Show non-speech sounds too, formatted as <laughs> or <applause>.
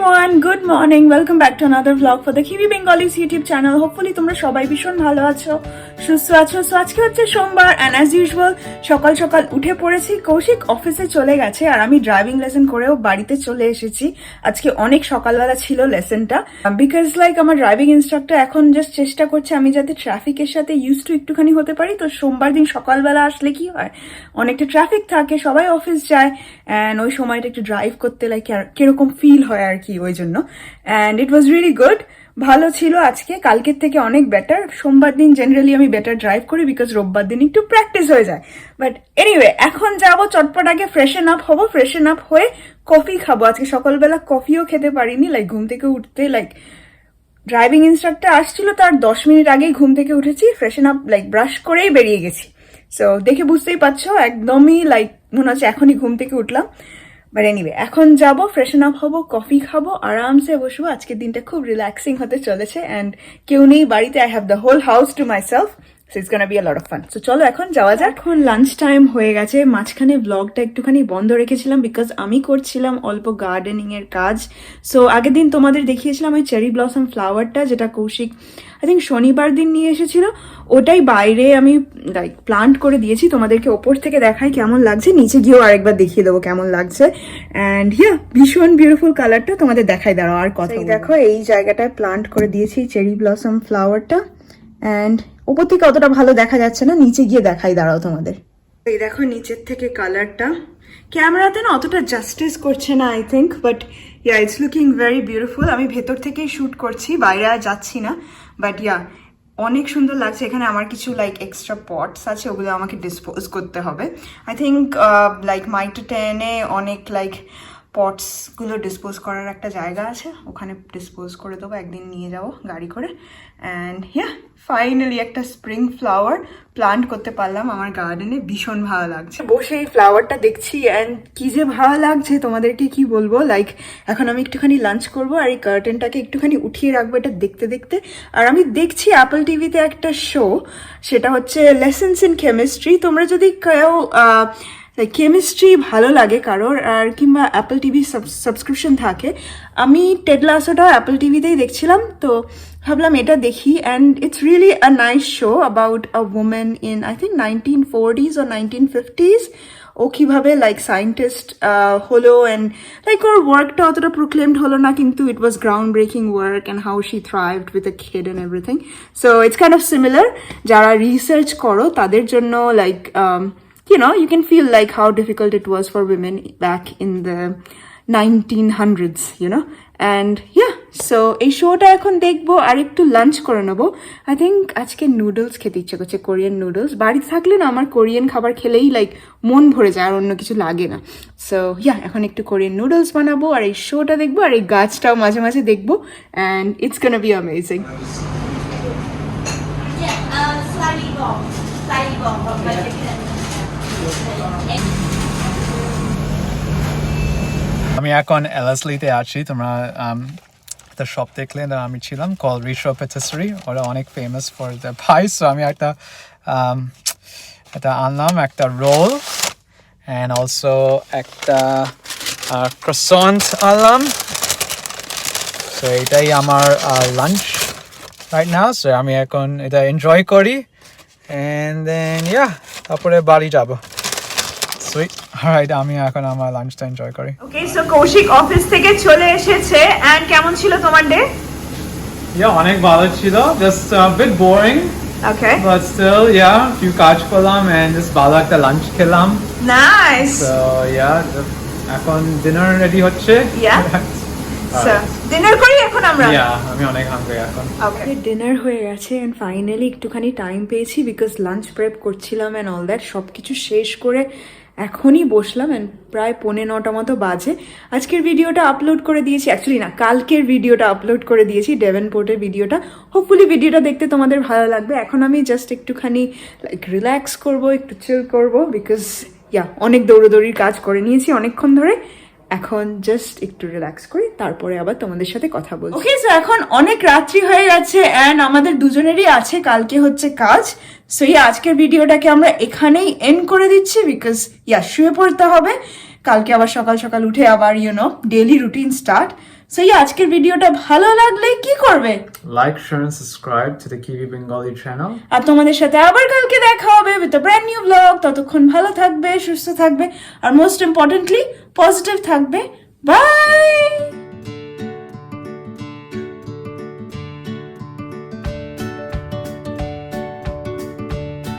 everyone, good morning. Welcome back to another vlog for the Kiwi Bengalis YouTube channel. Hopefully তোমরা সবাই ভীষণ ভালো আছো সুস্থ আছো। সো আজকে হচ্ছে সোমবার অ্যান্ড অ্যাজ ইউজুয়াল সকাল সকাল উঠে পড়েছি কৌশিক অফিসে চলে গেছে আর আমি ড্রাইভিং লেসন করেও বাড়িতে চলে এসেছি। আজকে অনেক সকালবেলা ছিল লেসনটা বিকজ লাইক আমার ড্রাইভিং ইনস্ট্রাক্টর এখন জাস্ট চেষ্টা করছে আমি যাতে ট্রাফিকের সাথে ইউজ টু একটুখানি হতে পারি। তো সোমবার দিন সকালবেলা আসলে কি হয় অনেকটা ট্রাফিক থাকে সবাই অফিস যায় অ্যান্ড ওই সময়টা একটু ড্রাইভ করতে লাইক কীরকম ফিল হয় আর কি। ওই জন্য। And it was really good ভালো ছিল আজকে। কালকের থেকে অনেক বেটার সোমবার দিন জেনারেলি আমি বেটার ড্রাইভ করি বিকজ রোববার দিন একটু প্র্যাকটিস হয়ে যায়। বাট এনিওয়ে এখন যাব চটপট আগে ফ্রেশন আপ হব। ফ্রেশন আপ হয়ে কফি খাব। আজকে সকালবেলা কফিও খেতে পারিনি। লাইক ঘুম থেকে উঠতে লাইক ড্রাইভিং ইনস্ট্রাক্টর আসছিল তার দশ মিনিট আগেই ঘুম থেকে উঠেছি। ফ্রেশন আপ লাইক ব্রাশ করেই বেরিয়ে গেছি। সো দেখে বুঝতেই পারছ, একদমই লাইক মনে হচ্ছে এখনই ঘুম থেকে উঠলাম। বাট এনিওয়ে এখন যাব ফ্রেশন আপ হব কফি খাব, আরামসে বসবো। আজকের দিনটা খুব রিল্যাক্সিং হতে চলেছে। অ্যান্ড কেউ নেই বাড়িতে I have the whole house to my self so it's gonna be a lot of fun so চলো এখন যাওয়া যাক। এখন লাঞ্চ টাইম হয়ে গেছে। মাঝখানে ব্লগটা একটুখানি বন্ধ রেখেছিলাম বিকজ আমি করছিলাম অল্প গার্ডেনিং এর কাজ। সো আগের দিন তোমাদের দেখিয়েছিলাম ওই চেরি ব্লসম ফ্লাওয়ারটা যেটা কৌশিক আই থিঙ্ক শনিবার দিন নিয়ে এসেছিল। ওটাই বাইরে আমি লাইক প্লান্ট করে দিয়েছি। তোমাদেরকে ওপর থেকে দেখাই কেমন লাগছে। নিচে গিয়েও আরেকবার দেখিয়ে দেবো কেমন লাগছে। অ্যান্ড হিয়া ভীষণ বিউটিফুল কালারটা তোমাদের দেখাই। দাঁড়াও আর কথা দেখো এই জায়গাটায় প্লান্ট করে দিয়েছি চেরি ব্লসম ফ্লাওয়ারটা অ্যান্ড ওপর থেকে অতটা ভালো দেখা যাচ্ছে না, নিচে গিয়ে দেখাই, দাঁড়াও তোমাদের। এই দেখো নিচের থেকে কালারটা ক্যামেরাতে না অতটা জাস্টিস করছে না I think but yeah it's looking very beautiful আমি ভেতর থেকেই শ্যুট করছি, বাইরে আর যাচ্ছি না বাট ইয়া অনেক সুন্দর লাগছে। এখানে আমার কিছু লাইক এক্সট্রা পটস আছে, ওগুলো আমাকে ডিসপোজ করতে হবে। আই থিঙ্ক লাইক মাইটা টেনে অনেক লাইক পটসগুলো ডিসপোজ করার একটা জায়গা আছে, ওখানে ডিসপোজ করে দেবো, একদিন নিয়ে যাব গাড়ি করে। অ্যান্ড হ্যাঁ ফাইনালি একটা স্প্রিং ফ্লাওয়ার প্লান্ট করতে পারলাম, আমার গার্ডেনে ভীষণ ভালো লাগছে। বসে এই ফ্লাওয়ারটা দেখছি অ্যান্ড কী যে ভালো লাগছে, তোমাদেরকে কি বলব? লাইক এখন আমি একটুখানি লাঞ্চ করব আর এই কার্টেনটাকে একটুখানি উঠিয়ে রাখব এটা দেখতে দেখতে। আর আমি দেখছি অ্যাপল টিভিতে একটা শো সেটা হচ্ছে লেসেন্স ইন কেমিস্ট্রি তোমরা যদি কেউ আহ, কেমিস্ট্রি ভালো লাগে কারোর আর কিংবা অ্যাপল টিভি সাবস্ক্রিপশন থাকে। আমি টেডলাসোটা অ্যাপল টিভিতেই দেখছিলাম তো ভাবলাম এটা দেখি and it's really a nice show about a women in I think nineteen forties O nineteen fifties ও কীভাবে লাইক সায়েন্টিস্ট হলো অ্যান্ড লাইক ওর ওয়ার্কটা অতটা প্রোক্লেমড হলো না কিন্তু it was ground breaking work and how she thrived with a kid and everything so it's kind of similar যারা রিসার্চ করো তাদের জন্য like you know, you can feel like how difficult it was for women back in the 1900s, you know. And yeah, so এই শোটা এখন দেখব আর একটু lunch করে নেব আই থিঙ্ক আজকে নুডলস খেতে ইচ্ছে করছে কোরিয়ান নুডলস বাড়িতে থাকলে না আমার কোরিয়ান খাবার খেলেই লাইক মন ভরে যায় আর অন্য কিছু লাগে না সো ইয়া এখন একটু কোরিয়ান নুডলস বানাবো আর এই শোটা দেখব আর এই গাছটাও মাঝে মাঝে দেখব and it's gonna be amazing Yeah, uh, slightly wrong. Slightly wrong, but can. আমি এখন এলএসলিতে আছি। তোমরা um, একটা শপ দেখলে না আমি ছিলাম কল রিশো পেটিসরি ওরা অনেক famous for the pie so আমি একটা um, এটা আনলাম একটা রোল অ্যান্ড অলসো একটা ক্রসন্ট আনলাম। সো এটাই আমার লাঞ্চ রাইট নাও সো আমি এখন এটা এনজয় করি। অ্যান্ড দেন ইয়া তারপরে বাড়ি যাব। সুইট রাইট আমি এখন আমার লাঞ্চটা এনজয় করি। ওকে সো কৌশিক অফিস থেকে চলে এসেছে। অ্যান্ড কেমন ছিল তোমার ডে Yeah, অনেক ভালো ছিল। Just a bit boring okay but still yeah few কাজ করলাম and just ভালো একটা লাঞ্চ খেলাম। নাইস so yeah এখন ডিনার রেডি হচ্ছে। Yeah. <laughs> ডিনার করি এখন আমরা? আমি অনেক হাঙ্গরি এখন। ডিনার হয়ে গেছে এন্ড ফাইনালি একটুখানি টাইম পেয়েছি বিকজ লাঞ্চ প্রেপ করছিলাম এন্ড অল দ্যাট সব কিছু শেষ করে এখনই বসলাম এন্ড প্রায় পৌনে নটা মতো বাজে। আজকের ভিডিওটা আপলোড করে দিয়েছি অ্যাকচুয়ালি না কালকের ভিডিওটা আপলোড করে দিয়েছি ডেভেনপোর্টের ভিডিওটা হোপফুলি ভিডিওটা দেখতে তোমাদের ভালো লাগবে। এখন আমি জাস্ট একটুখানি লাইক রিল্যাক্স করব একটু চিল করব বিকজ ইয়া অনেক দৌড়োদৌড়ির কাজ করে নিয়েছি অনেকক্ষণ ধরে। এখন জাস্ট একটু রিল্যাক্স করি, তারপরে আবার তোমাদের সাথে কথা বলছি। ওকে সো এখন অনেক রাত্রি হয়ে গেছে অ্যান্ড আমাদের দুজনেরই আছে, কালকে হচ্ছে কাজ। সো এই আজকের ভিডিওটাকে আমরা এখানেই এন্ড করে দিচ্ছি বিকজ ইয়া শুয়ে পড়তে হবে। কালকে আবার সকাল সকাল উঠে আবার you know daily routine start so yeah আজকের ভিডিওটা ভালো লাগলে কি করবে? Like share and subscribe to the Kiwi Bengali channel আর তোমাদের সাথে আবার কালকে দেখা হবে উইথ ব্র্যান্ড নিউ ব্লগ ততক্ষণ ভালো থাকবে সুস্থ থাকবে আর মোস্ট ইম্পর্টেন্টলি পজিটিভ থাকবে। বাই